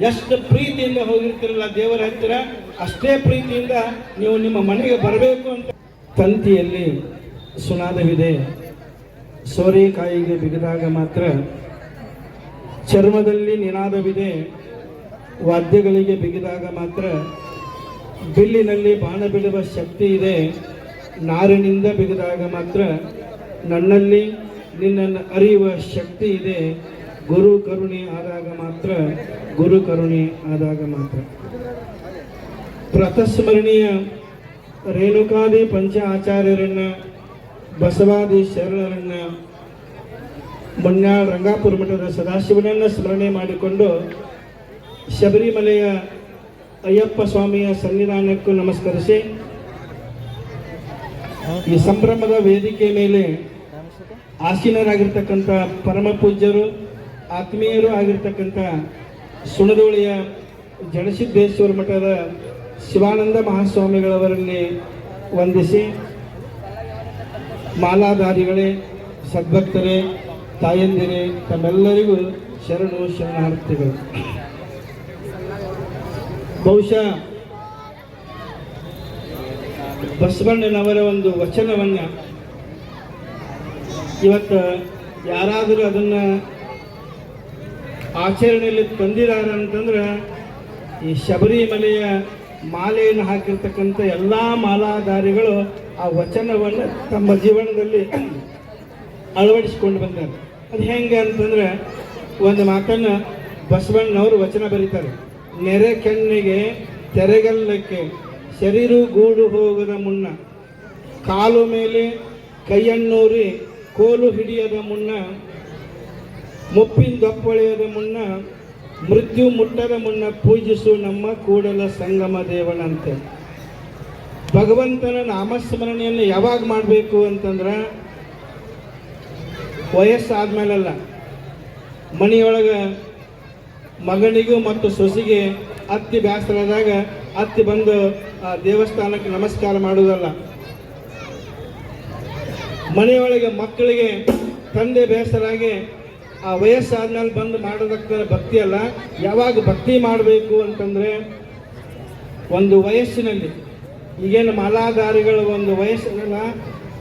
ಎಷ್ಟು ಪ್ರೀತಿಯಿಂದ ಹೋಗಿರ್ತಿರಲ್ಲ ದೇವರ ಹತ್ತಿರ, ಅಷ್ಟೇ ಪ್ರೀತಿಯಿಂದ ನೀವು ನಿಮ್ಮ ಮನೆಗೆ ಬರಬೇಕು ಅಂತ. ತಂತಿಯಲ್ಲಿ ಸುನಾದವಿದೆ. ಸೋರೆಕಾಯಿಗೆ ಬಿಗಿದಾಗ ಮಾತ್ರ ಚರ್ಮದಲ್ಲಿ ನಿನಾದವಿದೆ. ವಾದ್ಯಗಳಿಗೆ ಬಿಗಿದಾಗ ಮಾತ್ರ ಬಿಲ್ಲಿನಲ್ಲಿ ಬಾಣ ಬಿಡುವ ಶಕ್ತಿ ಇದೆ. ನಾರಿನಿಂದ ಬಿಗಿದಾಗ ಮಾತ್ರ ನನ್ನಲ್ಲಿ ನಿನ್ನನ್ನು ಅರಿಯುವ ಶಕ್ತಿ ಇದೆ. ಗುರು ಕರುಣೆ ಆದಾಗ ಮಾತ್ರ, ಗುರು ಕರುಣೆ ಆದಾಗ ಮಾತ್ರ. ಪ್ರತಸ್ಮರಣೀಯ ರೇಣುಕಾದಿ ಪಂಚ ಆಚಾರ್ಯರನ್ನ ಬಸವಾದಿ ಶರಣರನ್ನ ಮಣ್ಣಾಳ್ ರಂಗಾಪುರ ಮಠದ ಸದಾಶಿವನನ್ನ ಸ್ಮರಣೆ ಮಾಡಿಕೊಂಡು ಶಬರಿಮಲೆಯ ಅಯ್ಯಪ್ಪ ಸ್ವಾಮಿಯ ಸನ್ನಿಧಾನಕ್ಕೂ ನಮಸ್ಕರಿಸಿ, ಈ ಸಂಭ್ರಮದ ವೇದಿಕೆ ಮೇಲೆ ಆಸೀನರಾಗಿರ್ತಕ್ಕಂಥ ಪರಮ ಪೂಜ್ಯರು ಆತ್ಮೀಯರು ಆಗಿರ್ತಕ್ಕಂಥ ಸುಣದೋಳಿಯ ಜನಸಿದ್ದೇಶ್ವರ ಮಠದ ಶಿವಾನಂದ ಮಹಾಸ್ವಾಮಿಗಳವರನ್ನೇ ವಂದಿಸಿ ಮಾಲಾಧಾರಿಗಳೇ, ಸದ್ಭಕ್ತರೇ, ತಾಯಂದಿರೇ, ತಮ್ಮೆಲ್ಲರಿಗೂ ಶರಣು ಶರಣಾರ್ಥಿಗಳು. ಬಹುಶಃ ಬಸವಣ್ಣನವರ ಒಂದು ವಚನವನ್ನ ಇವತ್ತು ಯಾರಾದರೂ ಅದನ್ನ ಆಚರಣೆಯಲ್ಲಿ ತಂದಿದ್ದಾರೆ ಅಂತಂದ್ರೆ ಈ ಶಬರಿಮಲೆಯ ಮಾಲೆಯನ್ನು ಹಾಕಿರ್ತಕ್ಕಂಥ ಎಲ್ಲ ಮಾಲಾಧಾರಿಗಳು ಆ ವಚನವನ್ನು ತಮ್ಮ ಜೀವನದಲ್ಲಿ ಅಳವಡಿಸಿಕೊಂಡು ಬಂದಿದ್ದಾರೆ. ಅದು ಹೆಂಗೆ ಅಂತಂದ್ರೆ ಒಂದು ಮಾತನ್ನು ಬಸವಣ್ಣನವರು ವಚನ ಬರೀತಾರೆ. ನೆರೆ ಕೆನ್ನೆಗೆ ತೆರೆಗಲ್ಲಕ್ಕೆ ಶರೀರು ಗೂಡು ಹೋಗದ ಮುನ್ನ ಕಾಲು ಮೇಲೆ ಕೈಯನ್ನೂರಿ ಕೋಲು ಹಿಡಿಯದ ಮುನ್ನ ಮುಪ್ಪಿಂದೊಪ್ಪಳೆಯದ ಮುನ್ನ, ಮೃತ್ಯು ಮುಟ್ಟದ ಮುನ್ನ ಪೂಜಿಸು ನಮ್ಮ ಕೂಡಲ ಸಂಗಮ ದೇವನಂತೆ. ಭಗವಂತನ ನಾಮಸ್ಮರಣೆಯನ್ನು ಯಾವಾಗ ಮಾಡಬೇಕು ಅಂತಂದ್ರೆ ವಯಸ್ಸಾದ್ಮೇಲಲ್ಲ. ಮನೆಯೊಳಗೆ ಮಗನಿಗೂ ಮತ್ತು ಸೊಸಿಗೆ ಅತ್ತಿ ಬೇಸರದಾಗ ಅತ್ತಿ ಬಂದು ಆ ದೇವಸ್ಥಾನಕ್ಕೆ ನಮಸ್ಕಾರ ಮಾಡುವುದಲ್ಲ ಮನೆಯೊಳಗೆ ಮಕ್ಕಳಿಗೆ ತಂದೆ ಬೇಸರಾಗಿ ಆ ವಯಸ್ಸಾದ್ಮೇಲೆ ಬಂದು ಮಾಡೋದಕ್ಕೆ ಭಕ್ತಿ ಅಲ್ಲ. ಯಾವಾಗ ಭಕ್ತಿ ಮಾಡಬೇಕು ಅಂತಂದ್ರೆ ಒಂದು ವಯಸ್ಸಿನಲ್ಲಿ. ಈಗೇನು ಮಾಲಾಧಾರಿಗಳ ಒಂದು ವಯಸ್ಸಿನಲ್ಲ,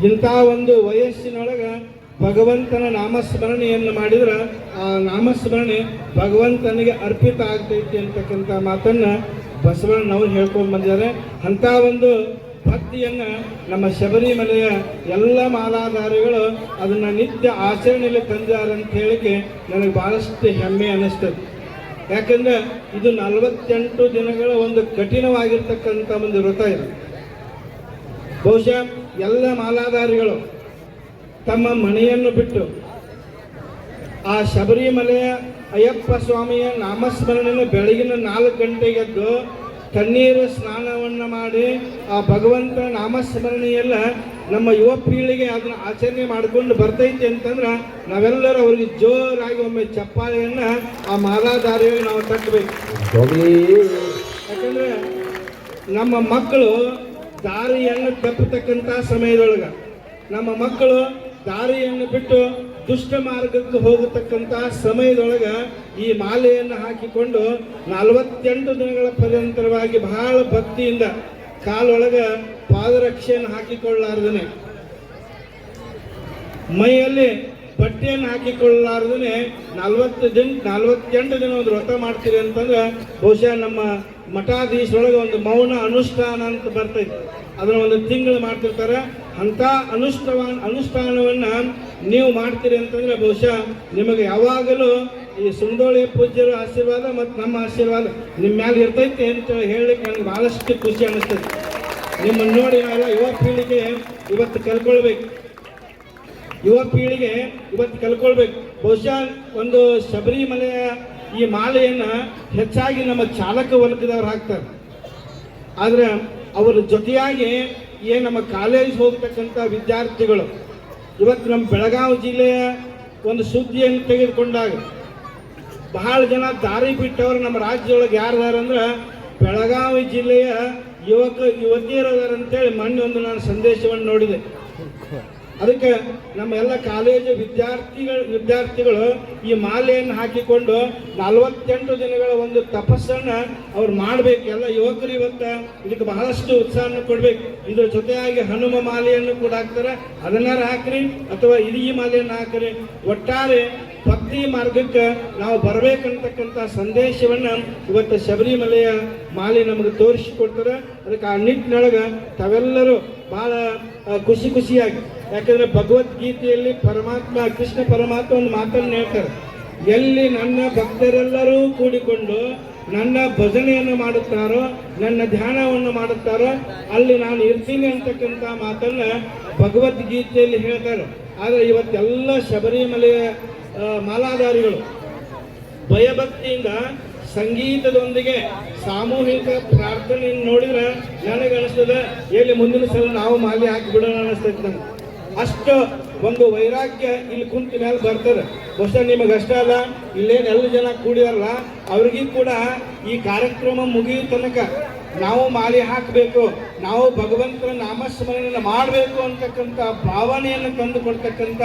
ಇಂಥ ಒಂದು ವಯಸ್ಸಿನೊಳಗೆ ಭಗವಂತನ ನಾಮಸ್ಮರಣೆಯನ್ನು ಮಾಡಿದ್ರೆ ಆ ನಾಮಸ್ಮರಣೆ ಭಗವಂತನಿಗೆ ಅರ್ಪಿತ ಆಗ್ತೈತಿ ಅಂತಕ್ಕಂಥ ಮಾತನ್ನ ಬಸವಣ್ಣನವರು ಹೇಳ್ಕೊಂಡು ಬಂದಿದ್ದಾರೆ. ಅಂಥ ಒಂದು ಭಕ್ತಿಯನ್ನ ನಮ್ಮ ಶಬರಿಮಲೆಯ ಎಲ್ಲ ಮಾಲಾಧಾರಿಗಳು ಅದನ್ನ ನಿತ್ಯ ಆಚರಣೆಯಲ್ಲಿ ತಂದಾರ ಅಂತ ಹೇಳಿಕೆ ನನಗೆ ಬಹಳಷ್ಟು ಹೆಮ್ಮೆ ಅನ್ನಿಸ್ತದೆ. ಯಾಕಂದ್ರೆ ಇದು ನಲವತ್ತೆಂಟು ದಿನಗಳ ಒಂದು ಕಠಿಣವಾಗಿರ್ತಕ್ಕಂಥ ಒಂದು ವ್ರತ ಇದು. ಬಹುಶಃ ಎಲ್ಲ ಮಾಲಾಧಾರಿಗಳು ತಮ್ಮ ಮನೆಯನ್ನು ಬಿಟ್ಟು ಆ ಶಬರಿಮಲೆಯ ಅಯ್ಯಪ್ಪ ಸ್ವಾಮಿಯ ನಾಮಸ್ಮರಣೆಯನ್ನು ಬೆಳಗಿನ ನಾಲ್ಕು ಗಂಟೆಗೆ ಎದ್ದು ತಣ್ಣೀರು ಸ್ನಾನವನ್ನು ಮಾಡಿ ಆ ಭಗವಂತ ನಾಮಸ್ಮರಣೆಯೆಲ್ಲ ನಮ್ಮ ಯುವ ಪೀಳಿಗೆ ಅದನ್ನ ಆಚರಣೆ ಮಾಡಿಕೊಂಡು ಬರ್ತೈತಿ ಅಂತಂದ್ರೆ ನಾವೆಲ್ಲರೂ ಅವ್ರಿಗೆ ಜೋರಾಗಿ ಒಮ್ಮೆ ಚಪ್ಪಾಳೆಯನ್ನ ಆ ಮಾಲಾಧಾರಿಯಾಗಿ ನಾವು ತಟ್ಟಬೇಕು. ಯಾಕಂದ್ರೆ ನಮ್ಮ ಮಕ್ಕಳು ದಾರಿಯನ್ನು ತಪ್ಪತಕ್ಕಂಥ ಸಮಯದೊಳಗ. ನಮ್ಮ ಮಕ್ಕಳು ದಾರಿಯನ್ನು ಬಿಟ್ಟು ದುಷ್ಟ ಮಾರ್ಗಕ್ಕೆ ಹೋಗತಕ್ಕಂಥ ಸಮಯದೊಳಗೆ ಈ ಮಾಲೆಯನ್ನು ಹಾಕಿಕೊಂಡು ನಲವತ್ತೆಂಟು ದಿನಗಳ ಪರ್ಯಂತರವಾಗಿ ಬಹಳ ಭಕ್ತಿಯಿಂದ ಕಾಲೊಳಗೆ ಪಾದರಕ್ಷೆಯನ್ನು ಹಾಕಿಕೊಳ್ಳಾರ್ದನೆ ಮೈಯಲ್ಲಿ ಬಟ್ಟೆಯನ್ನು ಹಾಕಿಕೊಳ್ಳಲಾರ್ದೇ ನಲ್ವತ್ತು ದಿನ, ನಲ್ವತ್ತೆಂಟು ದಿನ ಒಂದು ವ್ರತ ಮಾಡ್ತೀರಿ ಅಂತಂದ್ರೆ ಬಹುಶಃ ನಮ್ಮ ಮಠಾಧೀಶರೊಳಗೆ ಒಂದು ಮೌನ ಅನುಷ್ಠಾನ ಅಂತ ಬರ್ತೈತೆ ಅದನ್ನ ಒಂದು ತಿಂಗಳು ಮಾಡ್ತಿರ್ತಾರೆ. ಅಂಥ ಅನುಷ್ಠಾನ, ಅನುಷ್ಠಾನವನ್ನು ನೀವು ಮಾಡ್ತೀರಿ ಅಂತಂದ್ರೆ ಬಹುಶಃ ನಿಮಗೆ ಯಾವಾಗಲೂ ಈ ಸುಂದೋಳಿ ಪೂಜ್ಯರ ಆಶೀರ್ವಾದ ಮತ್ತು ನಮ್ಮ ಆಶೀರ್ವಾದ ನಿಮ್ಮ ಮ್ಯಾಲೆ ಇರ್ತೈತೆ ಅಂತ ಹೇಳಲಿಕ್ಕೆ ನನಗೆ ಭಾಳಷ್ಟು ಖುಷಿ ಅನ್ನಿಸ್ತದೆ. ನಿಮ್ಮನ್ನು ನೋಡಿ ನಾವೆಲ್ಲ ಯುವ ಪೀಳಿಗೆ ಇವತ್ತು ಕಲ್ಕೊಳ್ಬೇಕು. ಯುವ ಪೀಳಿಗೆ ಇವತ್ತು ಕಲ್ಕೊಳ್ಬೇಕು. ಬಹುಶಃ ಒಂದು ಶಬರಿಮಲೆಯ ಈ ಮಾಲೆಯನ್ನ ಹೆಚ್ಚಾಗಿ ನಮ್ಮ ಚಾಲಕ ವರ್ಗದವ್ರು ಹಾಕ್ತಾರೆ. ಆದ್ರೆ ಅವರ ಜೊತೆಯಾಗಿ ಏನು ನಮ್ಮ ಕಾಲೇಜ್ ಹೋಗ್ತಕ್ಕಂಥ ವಿದ್ಯಾರ್ಥಿಗಳು, ಇವತ್ತು ನಮ್ಮ ಬೆಳಗಾವಿ ಜಿಲ್ಲೆಯ ಒಂದು ಸುದ್ದಿಯನ್ನು ತೆಗೆದುಕೊಂಡಾಗ ಬಹಳ ಜನ ದಾರಿ ಬಿಟ್ಟವರು ನಮ್ಮ ರಾಜ್ಯದೊಳಗೆ ಯಾರದಾರ ಅಂದ್ರೆ ಬೆಳಗಾವಿ ಜಿಲ್ಲೆಯ ಯುವಕ ಯುವತಿಯರದಾರಂತೇಳಿ ಮೊನ್ನೆ ಒಂದು ನಾನು ಸಂದೇಶವನ್ನು ನೋಡಿದೆ. ಅದಕ್ಕೆ ನಮ್ಮ ಎಲ್ಲ ಕಾಲೇಜು ವಿದ್ಯಾರ್ಥಿಗಳು ವಿದ್ಯಾರ್ಥಿಗಳು ಈ ಮಾಲೆಯನ್ನು ಹಾಕಿಕೊಂಡು ನಲವತ್ತೆಂಟು ದಿನಗಳ ಒಂದು ತಪಸ್ಸನ್ನ ಅವ್ರು ಮಾಡ್ಬೇಕು. ಎಲ್ಲ ಯುವಕರು ಇವತ್ತ ಇದಕ್ಕೆ ಬಹಳಷ್ಟು ಉತ್ಸಾಹವನ್ನು ಕೊಡ್ಬೇಕು. ಇದ್ರ ಜೊತೆಯಾಗಿ ಹನುಮ ಮಾಲೆಯನ್ನು ಕೂಡ ಹಾಕ್ತಾರೆ. ಅದನ್ನಾರು ಹಾಕ್ರಿ ಅಥವಾ ಇಡೀ ಮಾಲೆಯನ್ನು ಹಾಕ್ರಿ. ಒಟ್ಟಾರೆ ಭಕ್ತಿ ಮಾರ್ಗಕ್ಕೆ ನಾವು ಬರಬೇಕಂತಕ್ಕಂಥ ಸಂದೇಶವನ್ನ ಇವತ್ತು ಶಬರಿಮಲೆಯ ಮಾಲೆ ನಮಗೆ ತೋರಿಸಿಕೊಡ್ತಾರೆ ಅದಕ್ಕೆ ಆ ನಿಟ್ಟಿನೊಳಗೆ ತಾವೆಲ್ಲರೂ ಆ, ಖುಷಿ ಖುಷಿಯಾಗಿ. ಯಾಕಂದ್ರೆ ಭಗವದ್ಗೀತೆಯಲ್ಲಿ ಪರಮಾತ್ಮ, ಕೃಷ್ಣ ಪರಮಾತ್ಮ ಒಂದು ಮಾತನ್ನು ಹೇಳ್ತಾರೆ. ಎಲ್ಲಿ ನನ್ನ ಭಕ್ತರೆಲ್ಲರೂ ಕೂಡಿಕೊಂಡು ನನ್ನ ಭಜನೆಯನ್ನು ಮಾಡುತ್ತಾರೋ, ನನ್ನ ಧ್ಯಾನವನ್ನು ಮಾಡುತ್ತಾರೋ, ಅಲ್ಲಿ ನಾನು ಇರ್ತೀನಿ ಅಂತಕ್ಕಂಥ ಮಾತನ್ನ ಭಗವದ್ಗೀತೆಯಲ್ಲಿ ಹೇಳ್ತಾರೆ. ಆದರೆ ಇವತ್ತೆಲ್ಲ ಶಬರಿಮಲೆಯ ಮಾಲಾಧಾರಿಗಳು ಭಯಭಕ್ತಿಯಿಂದ ಸಂಗೀತದೊಂದಿಗೆ ಸಾಮೂಹಿಕ ಪ್ರಾರ್ಥನೆಯನ್ನು ನೋಡಿದ್ರೆ ನನಗೆ ಅನಿಸ್ತದೆ, ಎಲ್ಲಿ ಮುಂದಿನ ಸಲ ನಾವು ಮಾಲಿ ಹಾಕಿ ಬಿಡೋಣ ಅನಿಸ್ತೈತೆ ನಮ್ಗೆ. ಅಷ್ಟು ಒಂದು ವೈರಾಗ್ಯ ಇಲ್ಲಿ ಕುಂತ ಮೇಲೆ ಬರ್ತದೆ. ಬಹುಶಃ ನಿಮಗೆ ಅಷ್ಟೇ ಅಲ್ಲ, ಇಲ್ಲೇನು ಎಲ್ಲ ಜನ ಕೂಡಿರಲ್ಲ ಅವ್ರಿಗೂ ಕೂಡ ಈ ಕಾರ್ಯಕ್ರಮ ಮುಗಿಯೋ ತನಕ ನಾವು ಮಾಲೆ ಹಾಕಬೇಕು, ನಾವು ಭಗವಂತನ ನಾಮಸ್ಮರಣೆಯನ್ನು ಮಾಡಬೇಕು ಅಂತಕ್ಕಂಥ ಭಾವನೆಯನ್ನು ತಂದು ಕೊಡ್ತಕ್ಕಂಥ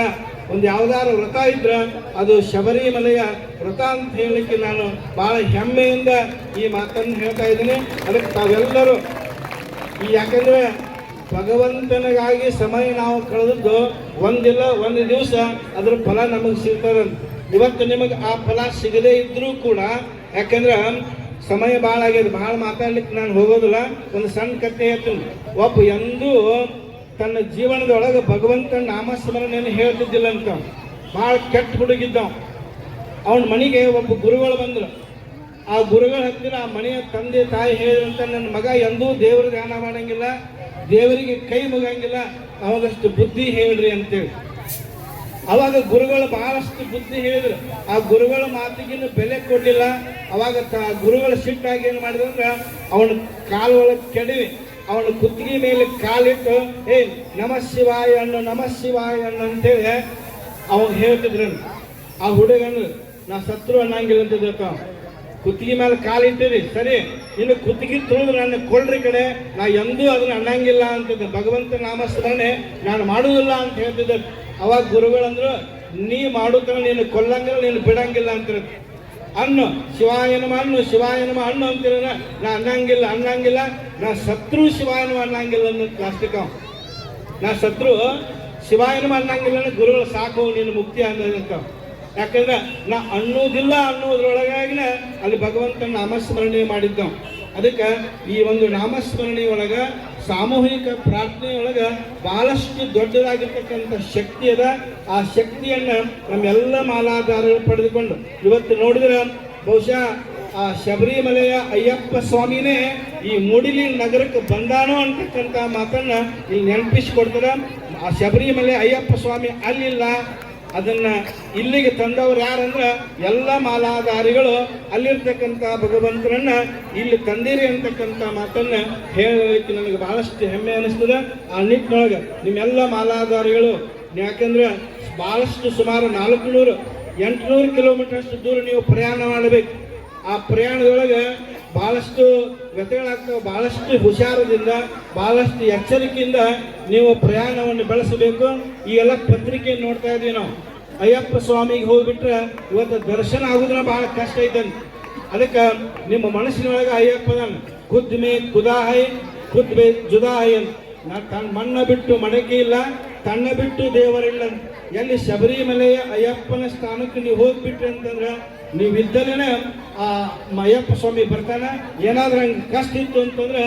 ಒಂದು ಯಾವ್ದಾದ್ರು ವ್ರತ ಇದ್ರೆ ಅದು ಶಬರಿಮಲೆಯ ವ್ರತ ಅಂತ ಹೇಳಲಿಕ್ಕೆ ನಾನು ಬಹಳ ಹೆಮ್ಮೆಯಿಂದ ಈ ಮಾತನ್ನು ಹೇಳ್ತಾ ಇದ್ದೀನಿ. ಅದಕ್ಕೆ ತಾವೆಲ್ಲರೂ ಈ ಯಾಕಂದ್ರೆ ಭಗವಂತನಿಗಾಗಿ ಸಮಯ ನಾವು ಕಳೆದದ್ದು ಒಂದಿಲ್ಲ, ಒಂದು ದಿವಸ ಅದ್ರ ಫಲ ನಮಗೆ ಸಿಗ್ತದೆ ಇವತ್ತು ನಿಮಗೆ ಆ ಫಲ ಸಿಗದೇ ಇದ್ರೂ ಕೂಡ ಯಾಕಂದ್ರೆ ಸಮಯ ಭಾಳ ಆಗ್ಯದ. ಭಾಳ ಮಾತಾಡ್ಲಿಕ್ಕೆ ನಾನು ಹೋಗೋದಿಲ್ಲ. ಒಂದು ಸಣ್ಣ ಕಥೆ ಹೇಳ್ತೀನಿ. ಒಬ್ಬ ಎಂದೂ ತನ್ನ ಜೀವನದೊಳಗೆ ಭಗವಂತನ ನಾಮಸ್ಮರಣೆಯನ್ನು ಹೇಳ್ತಿದ್ದಿಲ್ಲ ಅಂತ. ಭಾಳ ಕೆಟ್ಟ ಹುಡುಗಿದ್ದ ಅವನ ಮನೆಗೆ ಒಬ್ಬ ಗುರುಗಳು ಬಂದರು. ಆ ಗುರುಗಳ ಹತ್ತಿರ ಆ ಮನೆಯ ತಂದೆ ತಾಯಿ ಹೇಳಿದಂತ ನನ್ನ ಮಗ ಎಂದೂ ದೇವರು ಧ್ಯಾನ ಮಾಡಂಗಿಲ್ಲ. ದೇವರಿಗೆ ಕೈ ಮುಗಂಗಿಲ್ಲ. ಅವಾಗಷ್ಟು ಬುದ್ಧಿ ಹೇಳ್ರಿ ಅಂತೇಳಿ. ಅವಾಗ ಗುರುಗಳು ಬಹಳಷ್ಟು ಬುದ್ಧಿ ಹೇಳಿದ್ರು. ಆ ಗುರುಗಳ ಮಾತಿಗಿನ್ನು ಬೆಲೆ ಕೊಡಲಿಲ್ಲ. ಅವಾಗ ಗುರುಗಳ ಸಿಟ್ಟಾಗಿ ಏನು ಮಾಡಿದಂದ್ರೆ ಅವನ ಕಾಲು ಒಳಗೆ ಕೆಡವಿ. ಅವನ ಕುತ್ತಿಗೆ ಮೇಲೆ ಕಾಲಿಟ್ಟು, ಏ, ನಮ ಶಿವಾಯ ಅಣ್ಣು, ನಮ ಶಿವಾಯ ಅಣ್ಣು ಅಂತೇಳಿ ಅವನು ಹೇಳ್ತಿದ್ರು ಆ ಹುಡುಗನು ನಾ ಸತ್ರು ಅನ್ನಂಗಿಲ್ಲ ಅಂತ. ಕುತ್ತಿಗೆ ಮೇಲೆ ಕಾಲಿಟ್ಟಿರಿ ಸರಿ, ಇನ್ನು ಕುತ್ತಿಗೆ ತುಳಿದು ನನ್ನ ಕೊಳ್ರಿ ಕಡೆ ನಾ ಎಂದೂ ಅದನ್ನ ಅನ್ನಂಗಿಲ್ಲ ಅಂತಿದ್ದೆ. ಭಗವಂತ ನಾಮಸ್ಮರಣೆ, ನಾನು ಮಾಡುವುದಿಲ್ಲ ಅಂತ ಹೇಳ್ತಿದ್ದೆ. ಅವಾಗ ಗುರುಗಳಂದ್ರು, ನೀ ಮಾಡುತ್ತ ನೀನು ಕೊಲ್ಲಂಗಿಲ್ಲ, ನೀನು ಬಿಡಂಗಿಲ್ಲ ಅಂತ ಅನ್ನು ಶಿವಾಯನಮ ಅನ್ನು ಶಿವಾಯನಮ ಅನ್ನು ಅಂತೀರ ನಾ ಅನ್ನಂಗಿಲ್ಲ ಅನ್ನಂಗಿಲ್ಲ. ನಾ ಶತ್ರು ಶಿವಾಯನಮ ಅನ್ನಂಗಿಲ್ಲ ಅನ್ನೋ ಪ್ಲಾಸ್ಟಿಕ್ ಅವ. ನಾ ಶತ್ರು ಶಿವಾಯನಮ ಅನ್ನಂಗಿಲ್ಲ ಗುರುಗಳು ಸಾಕು, ನೀನು ಮುಕ್ತಿ ಅನ್ನೋದಂತ ಯಾಕಂದ್ರೆ, ನಾ ಅನ್ನೋದಿಲ್ಲ ಅನ್ನೋದ್ರೊಳಗಾಗಿನ ಅಲ್ಲಿ ಭಗವಂತನ ನಾಮಸ್ಮರಣೆ ಮಾಡಿದ್ದ ಅದಕ್ಕೆ ಈ ಒಂದು ನಾಮಸ್ಮರಣೆಯೊಳಗೆ ಸಾಮೂಹಿಕ ಪ್ರಾರ್ಥನೆಯೊಳಗ ಬಹಳಷ್ಟು ದೊಡ್ಡದಾಗಿರ್ತಕ್ಕಂಥ ಶಕ್ತಿ ಅದ. ಆ ಶಕ್ತಿಯನ್ನ ನಮ್ಮೆಲ್ಲ ಮಾಲಾಧಾರರು ಪಡೆದುಕೊಂಡು ಇವತ್ತು ನೋಡಿದ್ರೆ ಬಹುಶಃ ಆ ಶಬರಿಮಲೆಯ ಅಯ್ಯಪ್ಪ ಸ್ವಾಮಿನೇ ಈ ಮೂಡಿಲಿ ನಗರಕ್ಕೆ ಬಂದಾನೋ ಅಂತಕ್ಕಂಥ ಮಾತನ್ನ ಇಲ್ಲಿ ನೆನಪಿಸಿಕೊಡ್ತಾರೆ ಆ ಶಬರಿಮಲೆ ಅಯ್ಯಪ್ಪ ಸ್ವಾಮಿ ಅಲ್ಲಿಲ್ಲ. ಅದನ್ನ ಇಲ್ಲಿಗೆ ತಂದವರು ಯಾರಂದ್ರ ಎಲ್ಲ ಮಾಲಾಧಾರಿಗಳು. ಅಲ್ಲಿರ್ತಕ್ಕಂಥ ಭಗವಂತನನ್ನ ಇಲ್ಲಿ ತಂದಿರಿ ಅಂತಕ್ಕಂಥ ಮಾತನ್ನ ಹೇಳಲಿಕ್ಕೆ ನನಗೆ ಬಹಳಷ್ಟು ಹೆಮ್ಮೆ ಅನಿಸ್ತದೆ. ಆ ನಿಟ್ಟಿನೊಳಗೆ ನಿಮ್ಮೆಲ್ಲ ಮಾಲಾಧಾರಿಗಳು, ಯಾಕಂದ್ರೆ ಬಹಳಷ್ಟು ಸುಮಾರು ನಾಲ್ಕುನೂರು, ಎಂಟುನೂರು ಕಿಲೋಮೀಟರ್ ಅಷ್ಟು ದೂರ ನೀವು ಪ್ರಯಾಣ ಮಾಡಬೇಕು. ಆ ಪ್ರಯಾಣದೊಳಗೆ ಬಹಳಷ್ಟು ವ್ಯತ್ಯಗಳಾಗ್ತವೆ ಭಾಳಷ್ಟು ಹುಷಾರದಿಂದ ಭಾಳಷ್ಟು ಎಚ್ಚರಿಕೆಯಿಂದ ನೀವು ಪ್ರಯಾಣವನ್ನು ಬೆಳೆಸಬೇಕು. ಈ ಎಲ್ಲ ಪತ್ರಿಕೆ ನೋಡ್ತಾ ಇದ್ದೀವಿ ನಾವು. ಅಯ್ಯಪ್ಪ ಸ್ವಾಮಿಗೆ ಹೋಗಿಬಿಟ್ರೆ ಇವತ್ತು ದರ್ಶನ ಆಗೋದನ್ನ ಬಹಳ ಕಷ್ಟ ಐತಂತ ಅದಕ್ಕೆ ನಿಮ್ಮ ಮನಸ್ಸಿನೊಳಗೆ ಅಯ್ಯಪ್ಪನ ಖುದ್ ಮೇ ಖುದಾ ಹೈ, ಖುದ್ ಬೇ ಜುದಾ ಹೈ ಅಂತ. ನಾನು ತನ್ನ ಮಣ್ಣ ಬಿಟ್ಟು ಮಡಕೆ ಇಲ್ಲ ತನ್ನ ಬಿಟ್ಟು ದೇವರಿಲ್ಲ. ಎಲ್ಲಿ ಶಬರಿಮಲೆಯ ಅಯ್ಯಪ್ಪನ ಸ್ಥಾನಕ್ಕೆ ನೀವು ಹೋಗ್ಬಿಟ್ರಿ ಅಂತಂದ್ರೆ ನೀವು ಇದ್ದಲೇನೆ ಆ ಮಯ್ಯಪ್ಪ ಸ್ವಾಮಿ ಬರ್ತಾನೆ. ಏನಾದ್ರೂ ಹಂಗೆ ಕಷ್ಟ ಇತ್ತು ಅಂತಂದ್ರೆ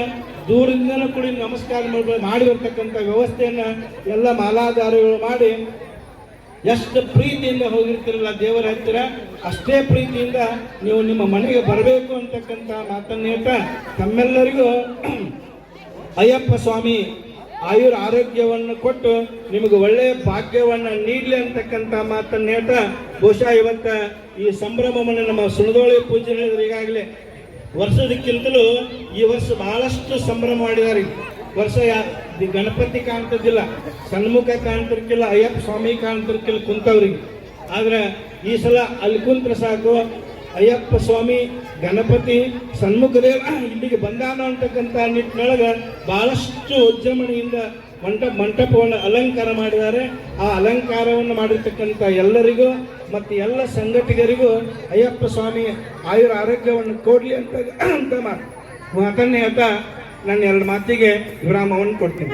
ದೂರದಿಂದಲೂ ಕೂಡ ನಮಸ್ಕಾರ ಮಾಡಿ ಮಾಡಿ ಬರ್ತಕ್ಕಂಥ ವ್ಯವಸ್ಥೆಯನ್ನ ಎಲ್ಲ ಮಾಲಾಧಾರಿಗಳು ಮಾಡಿ ಎಷ್ಟು ಪ್ರೀತಿಯಿಂದ ಹೋಗಿರ್ತಿರಲ್ಲ ದೇವರ ಹತ್ತಿರ, ಅಷ್ಟೇ ಪ್ರೀತಿಯಿಂದ ನೀವು ನಿಮ್ಮ ಮನೆಗೆ ಬರಬೇಕು ಅಂತಕ್ಕಂಥ ಮಾತನ್ನು ಹೇಳ್ತಾ ತಮ್ಮೆಲ್ಲರಿಗೂ ಅಯ್ಯಪ್ಪ ಸ್ವಾಮಿ ಆಯುರ್ ಆರೋಗ್ಯವನ್ನು ಕೊಟ್ಟು ನಿಮಗೆ ಒಳ್ಳೆಯ ಭಾಗ್ಯವನ್ನು ನೀಡಲಿ ಅಂತಕ್ಕಂಥ ಮಾತನ್ನು ಹೇಳ್ತಾ ಬಹುಶಃ ಇವತ್ತ ಈ ಸಂಭ್ರಮವನ್ನು ನಮ್ಮ ಸುಣದೋಳಿ ಪೂಜೆ ಹೇಳಿದ್ರು ಈಗಾಗಲೇ. ವರ್ಷದಕ್ಕಿಂತಲೂ ಈ ವರ್ಷ ಬಹಳಷ್ಟು ಸಂಭ್ರಮ ಮಾಡಿದ್ದಾರೆ. ವರ್ಷ ಗಣಪತಿ ಕಾಣ್ತಿದ್ದಿಲ್ಲ ಸಣ್ಮುಖ ಕಾಣ್ತಿರ್ಕಿಲ್ಲ, ಅಯ್ಯಪ್ಪ ಸ್ವಾಮಿ ಕಾಣ್ತಿರ್ಕಿಲ್ಲ ಕುಂತವ್ರಿಗೆ. ಆದ್ರೆ ಈ ಸಲ ಅಲ್ಲಿ ಕುಂತ್ರ ಸಾಕು, ಅಯ್ಯಪ್ಪ ಸ್ವಾಮಿ ಗಣಪತಿ ಸಣ್ಮುಖದೇವ ಇಲ್ಲಿಗೆ ಬಂದಾನ ಅಂತಕ್ಕಂಥ ನಿಟ್ಟಿನೊಳಗೆ ಬಹಳಷ್ಟು ಉಜ್ಜಮಣಿಯಿಂದ ಮಂಟಪ ಮಂಟಪವನ್ನು ಅಲಂಕಾರ ಮಾಡಿದ್ದಾರೆ. ಆ ಅಲಂಕಾರವನ್ನು ಮಾಡಿರ್ತಕ್ಕಂಥ ಎಲ್ಲರಿಗೂ ಮತ್ತು ಎಲ್ಲ ಸಂಘಟಕರಿಗೂ ಅಯ್ಯಪ್ಪ ಸ್ವಾಮಿ ಆಯುರ ಆರೋಗ್ಯವನ್ನು ಕೊಡಲಿ ಅಂತ ಅಂತ ಮಾತು. ಮಾತನ್ನೇ ಹೇಳ್ತಾ ನಾನು ಎರಡು ಮಾತಿಗೆ ವಿರಾಮವನ್ನು ಕೊಡ್ತೀನಿ.